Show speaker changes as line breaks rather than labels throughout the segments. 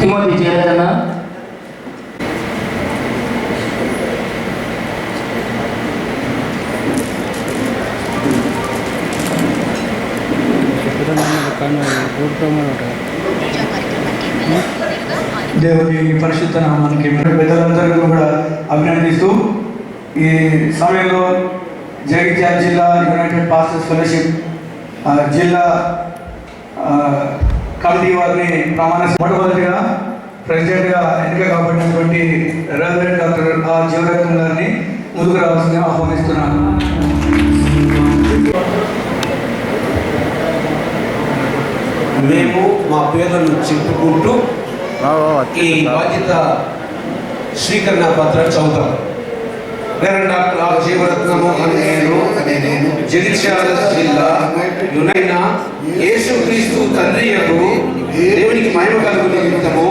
Timothy చేయలేదన్నా
దేవుని పరిశుద్ధ నామానికి మరి పెద్దలందరూ కూడా అభినందిస్తూ ఈ సమయంలో జగిత్యాల జిల్లా యునైటెడ్ పాస్టర్స్ ఫెలోషిప్ జిల్లా కమిటీ వారిని ప్రమాణ మొట్టమొదటిగా ప్రెసిడెంట్గా ఎన్నిక కాబడినటువంటి రెవరెంట్ డాక్టర్ ఆర్ జీవరత్నం గారిని ముందుకు రావాల్సిందిగా ఆహ్వానిస్తున్నాను.
మేము మా పేర్లను చెప్పుకుంటూ ఈ బాధ్యత స్వీకరణ పత్రం చదువుతాం. నేను డాక్టర్ ఆర్ జీవరత్నము అని నేను జగిత్యాల జిల్లా యునైన యేసుక్రీస్తు తండ్రి యొక్క దేవునికి మహిమ కలుగు నిమిత్తము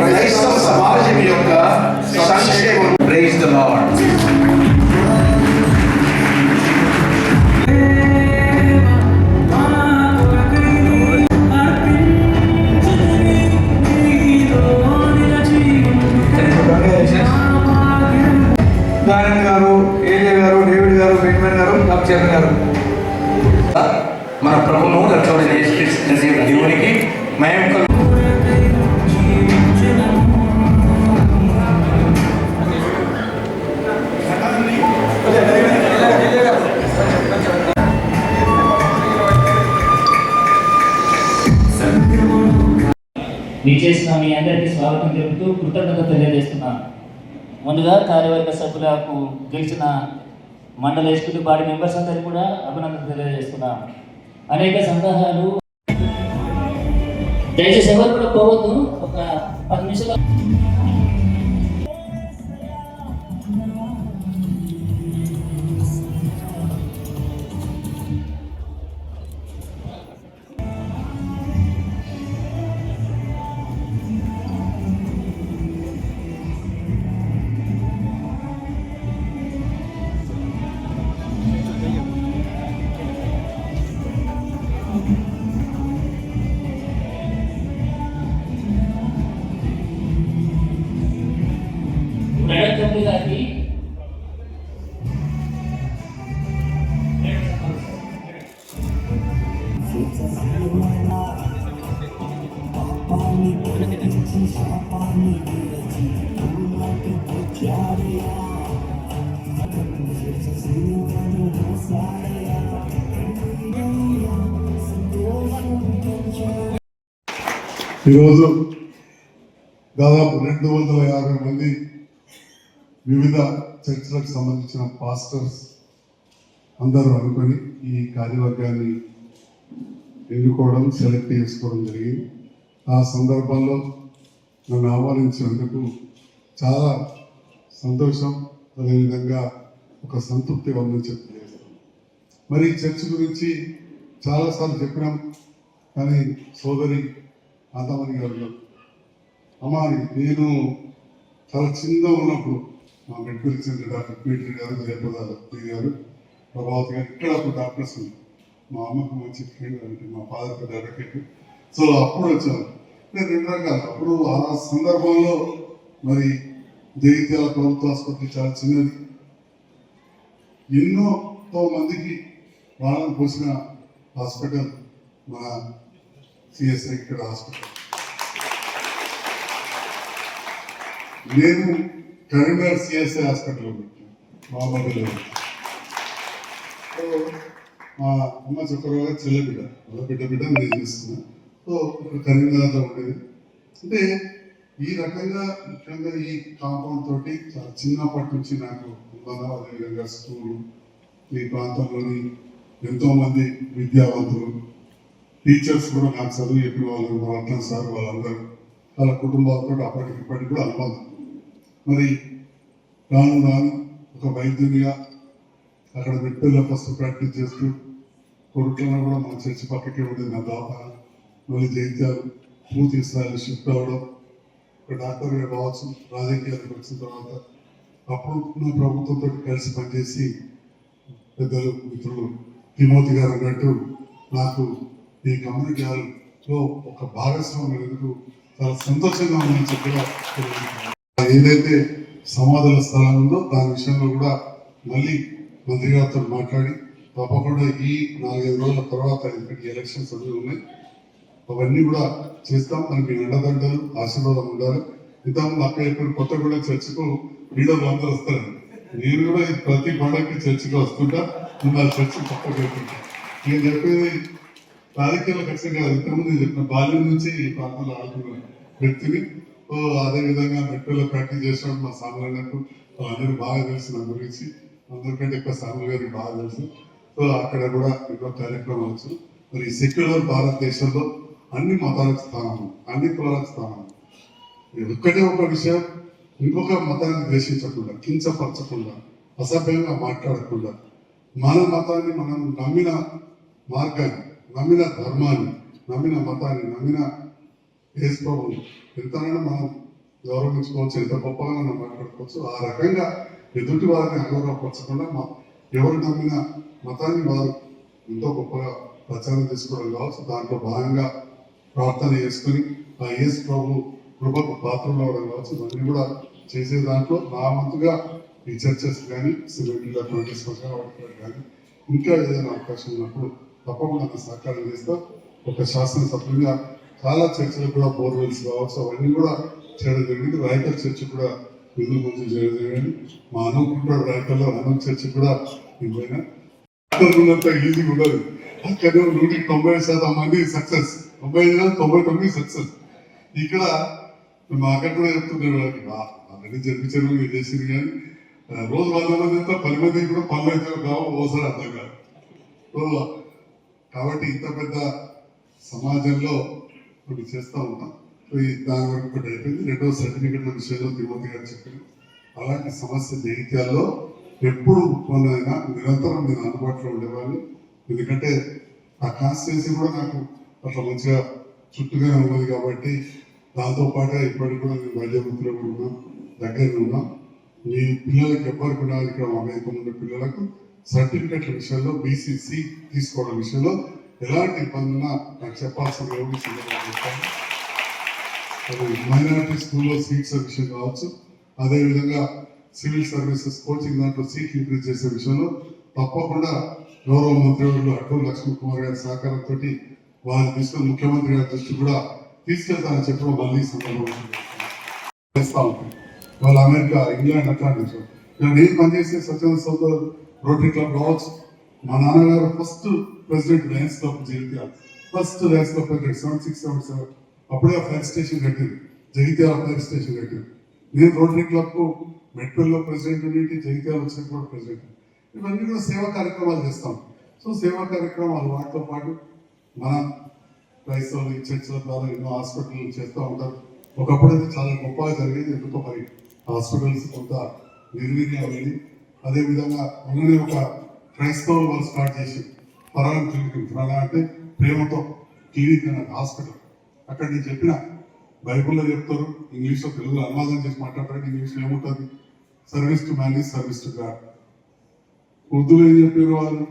క్రైస్తవ సమాజం యొక్క సంక్షేమం. ప్రైజ్ ద లార్డ్ మన ప్రభును రక్షణ యేసుక్రీస్తు దేవునికి మహిమ కలుగు.
విచ్చేసిన మీ అందరికీ స్వాగతం చెబుతూ కృతజ్ఞత తెలియజేస్తున్నాను. ముందుగా కార్యవర్గ సభ్యులకు గెలిచిన మండల ఎస్పీ బాడీ మెంబర్స్ అందరికీ కూడా అభినందన తెలియజేస్తున్నాను. అనేక సందేహాలు దయచేసి ఎవరు కూడా పోవద్దు. ఒక పది నిమిషాలు.
ఈరోజు దాదాపు రెండు వందల యాభై మంది వివిధ చర్చలకు సంబంధించిన పాస్టర్స్ అందరూ అనుకొని ఈ కార్యవర్గాన్ని ఎన్నుకోవడం సెలెక్ట్ చేసుకోవడం జరిగింది. ఆ సందర్భంలో నన్ను ఆహ్వానించినందుకు చాలా సంతోషం అదేవిధంగా ఒక సంతృప్తి ఉందని చెప్పి మరి చర్చ్ గురించి చాలాసార్లు చెప్పినాం కానీ సోదరి కాంతామణి గారు అమ్మా నేను చాలా చిన్నగా ఉన్నప్పుడు మా మెడికల్ సెంటర్ డాక్టర్ పీటర్ గారు జయప్రద గారు ప్రభావతి గారు ఇక్కడ ఒక డాక్టర్స్ ఉన్నారు. మా అమ్మకు మంచి ఫ్రెండ్ అంటే మా ఫాదర్కి పెద్ద అడ్వకేట్ సో అప్పుడు వచ్చాను. నేను రెండు రకాలు. అప్పుడు ఆ సందర్భంలో మరి జగిత్యాల ప్రభుత్వ ఆసుపత్రి చాలా చిన్నది. ఎన్నోతో మందికి ప్రాణం పోసిన హాస్పిటల్ మన సిఎస్ఐ ఇక్కడ హాస్పిటల్ నేను కరీంనగర్ సిఎస్ఐ హాస్పిటల్లో పెట్టాను సో మా అమ్మ చెప్పగా చెల్లబిడ్డ వాళ్ళ బిడ్డ బిడ్డ నేను చేస్తున్నా సో ఇప్పుడు కరీంనగర్లో ఉండేది. అంటే ఈ రకంగా ముఖ్యంగా ఈ కాంపౌండ్ తోటి చాలా చిన్నప్పటి నుంచి నాకు అనుబంధం అదేవిధంగా స్కూలు ఈ ప్రాంతంలోని ఎంతోమంది విద్యావంతులు టీచర్స్ కూడా నాకు చదువు చెప్పిన వాళ్ళు మా రత్న సార్ వాళ్ళందరూ వాళ్ళ కుటుంబాలతో అప్పటికి ఇప్పటికి కూడా అనుబంధం. మరి రాను రాను ఒక వైద్యునిగా అక్కడ మెట్పల్లో ఫస్ట్ ప్రాక్టీస్ చేస్తూ కొడుకులను కూడా మన చర్చి పక్కకే ఉండేది నా దాప మళ్ళీ జైత్యాలు పూర్తి స్థాయిలో షిఫ్ట్ అవ్వడం ఒక డాక్టర్గా కావచ్చు రాజకీయాలకు వచ్చిన తర్వాత అప్పుడు నా ప్రభుత్వంతో కలిసి పనిచేసి పెద్దలు మిత్రులు తిమోతి గారు అన్నట్టు నాకు ఈ కమ్యూనిటీ లో ఒక భాగస్వామి ఎందుకు చాలా సంతోషంగా ఉందని చెప్పి ఏదైతే సమాధుల స్థలం ఉందో దాని విషయంలో కూడా మళ్ళీ మంత్రి గారితో మాట్లాడి తప్పకుండా ఈ నాలుగైదు రోజుల తర్వాత ఇక్కడికి ఎలక్షన్స్ అవి ఉన్నాయి. అవన్నీ కూడా చేస్తాం. మనకి అండదండలు ఆశీర్వాదం ఉండాలి. ఇంతకుముందు అక్క ఇక్కడ కొత్తగూడెం చర్చకు లీడర్లు అందరూ వస్తారు. నేను కూడా ప్రతి పండగకి చర్చకు వస్తుంటా. నా చర్చ తప్పక నేను చెప్పేది రాజకీయాలు ఖచ్చితంగా ఇంతకుముందు చెప్పిన బాల్యం నుంచి ఈ ప్రాంతంలో ఆడుకున్న వ్యక్తిని. ఓ అదే విధంగా మెట్రోలో ప్రాక్టీస్ చేసిన మా సాములకు అందరూ బాగా తెలుసు నా గురించి. అందరికంటే ఎక్కువ సాములు గారికి బాగా తెలుసు. సో అక్కడ కూడా ఎన్నో కార్యక్రమాలు వచ్చు. మరి సెక్యులర్ భారతదేశంలో అన్ని మతాలకు స్థానం అన్ని కులాలకు స్థానం ఒక్కటే ఒక విషయం ఇంకొక మతాన్ని ద్వేషించకుండా కించపరచకుండా అసభ్యంగా మాట్లాడకుండా మన మతాన్ని మనం నమ్మిన మార్గాన్ని నమ్మిన ధర్మాన్ని నమ్మిన మతాన్ని నమ్మిన యేసుప్రభుని ఎంతైనా మనం గౌరవించుకోవచ్చు ఎంత గొప్పగా మనం మాట్లాడుకోవచ్చు ఆ రకంగా ఎదుటి వారిని అగౌరవపరచకుండా మా ఎవరు నమ్మిన మతాన్ని వారు ఎంతో గొప్పగా ప్రచారం చేసుకోవడం కావచ్చు. దాంట్లో భాగంగా ప్రార్థన చేసుకుని ఆ యేసు ప్రభు కృపకు పాత్రలు అవడం కావచ్చు. ఇవన్నీ కూడా చేసే దాంట్లో నా వంతుగా ఈ చర్చస్ కానీ సిమెంట్ అటువంటి శ్మశాన కానీ ఇంకా ఏదైనా అవకాశం ఉన్నప్పుడు తప్పకుండా నాకు సహకారం చేస్తా. ఒక శాసనసభ్యులుగా చాలా చర్చలు కూడా బోర్వెల్స్ కావచ్చు అవన్నీ కూడా చేయడం జరిగింది. రైతుల చర్చ కూడా నిధులు మంజూరు చేయడం జరిగింది. మా అనుకుంటున్న రైతుల్లో అనం చర్చ కూడా ఇవ్వైనా. ఉన్నంత ఈజీగా ఉండదు. అక్కడ నూటికి తొంభై శాతం మంది సక్సెస్ తొంభై ఐదు తొంభై తొమ్మిది సక్సెస్ ఇక్కడ మా అక్కడ కూడా చెప్తున్నాం వాళ్ళకి ఆల్రెడీ జరిపించారు మీరు చేసింది కానీ రోజు వంద మంది అంతా పది మంది కూడా పనులు అయితే కావు ఓసారి అర్థం కాదు. కాబట్టి ఇంత పెద్ద సమాజంలో కొన్ని చేస్తూ ఉంటాం. దాని వరకు ఒకటి అయిపోయింది. రెండో సర్టిఫికెట్ల విషయంలో తిరుమతి గారు చెప్పారు. అలాంటి సమస్య జైత్యాల్లో ఎప్పుడు కొనైనా నిరంతరం నేను అందుబాటులో ఉండేవాడిని. ఎందుకంటే ఆ కాన్స్టిట్యున్సీ కూడా నాకు అట్లా మంచిగా చుట్టూగానే ఉన్నది కాబట్టి దాంతోపాటు ఇప్పటికి కూడా నేను వైద్య కూడా ఉన్నాను. దగ్గరగా ఉన్నాం మీ పిల్లలకి ఎవ్వరికి కూడా ఇక్కడ మా ఉన్న పిల్లలకు సర్టిఫికెట్ల విషయంలో బీసీసీ తీసుకోవడం విషయంలో ఎలాంటి ఇబ్బంది నాకు చెప్పాల్సిన యోగి మైనారిటీ స్కూల్లో సీట్స్ విషయం కావచ్చు అదేవిధంగా సివిల్ సర్వీసెస్ కోచింగ్ దాంట్లో సీట్లు ఇంక్రీజ్ చేసే విషయంలో తప్పకుండా గౌరవ మంత్రివర్యులు అటూరు లక్ష్మీకుమార్ గారి సహకారంతో వారిని తీసుకొని ముఖ్యమంత్రి గారి దృష్టి కూడా తీసుకెళ్తానని చెప్పడం మళ్ళీ సందర్భంగా చేస్తా వాళ్ళ అమెరికా ఇంగ్లాండ్ అట్లాంటి నేను ఏం నేను పనిచేసే సత్యనారాయణ సోదర్ రోటరీ క్లబ్ కావచ్చు మా నాన్నగారు first president lions club Jagtial first lions club president seven six seven seven అప్పుడే ఫైర్ స్టేషన్ కట్టింది. జగిత్యాల ఫైర్ స్టేషన్ కట్టింది. నేను రోటరీ క్లబ్కు మెట్పల్లో ప్రెసిడెంట్ ఉండి జగిత్యాల వచ్చిన కూడా ప్రెసిడెంట్ ఇవన్నీ కూడా సేవా కార్యక్రమాలు చేస్తాం. సో సేవా కార్యక్రమాలు వాటితో పాటు మన క్రైస్తవులు ఈ చర్చల ద్వారా ఎన్నో హాస్పిటల్ చేస్తూ ఉంటారు. ఒకప్పుడు అయితే చాలా గొప్పగా జరిగేది ఎందుకో మరి హాస్పిటల్స్ కొంత నిర్వీర్యమైంది అదేవిధంగా మనల్ని ఒక క్రైస్తవ వాళ్ళు స్టార్ట్ చేసి ఫరాన్ క్లినిక్ ఫరాన్ అంటే ప్రేమతో టీవీ క్లినిక్ హాస్పిటల్. అక్కడ నేను చెప్పిన బైబుల్లో చెప్తారు ఇంగ్లీష్లో తెలుగులో అనువాదం చేసి మాట్లాడటానికి ఇంగ్లీష్లో ఏముంటుంది? Service to man is service to God ఉర్దూలో ఏం చెప్పారు వాళ్ళు?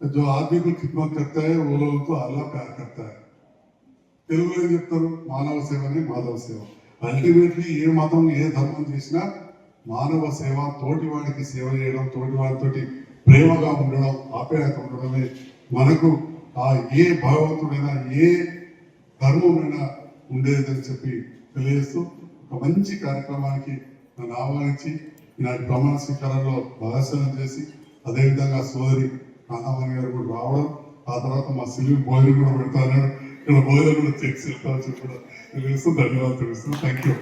జో ఆర్థిక కు ఖిద్మత్ కర్తా హై అల్లా ప్యార్ కడతాయి తెలుగులో ఏం చెప్తారు? మానవ సేవనే మాధవ సేవ. అల్టిమేట్లీ ఏ మతం ఏ ధర్మం చేసినా మానవ సేవ తోటి వాడికి సేవ చేయడం తోటి వాడితో ప్రేమగా ఉండడం ఆప్యాయత ఉండడమే మనకు ఆ ఏ భగవంతుడైనా ఏ ధర్మమైనా ఉండేదని చెప్పి తెలియజేస్తూ ఒక మంచి కార్యక్రమానికి నన్ను ఆహ్వానించి ఈనాటి ప్రమాణ స్వీకారంలో భాగస్వామ్యం చేసి అదేవిధంగా సోదరి కాంతామణి గారు కూడా రావడం ఆ తర్వాత మా సిల్వి భోజనం కూడా పెడతాను ఇక్కడ భోజనం కూడా చెక్ చేస్తారని చెప్పి తెలియజేస్తూ ధన్యవాదాలు తెలుస్తూ థ్యాంక్ యూ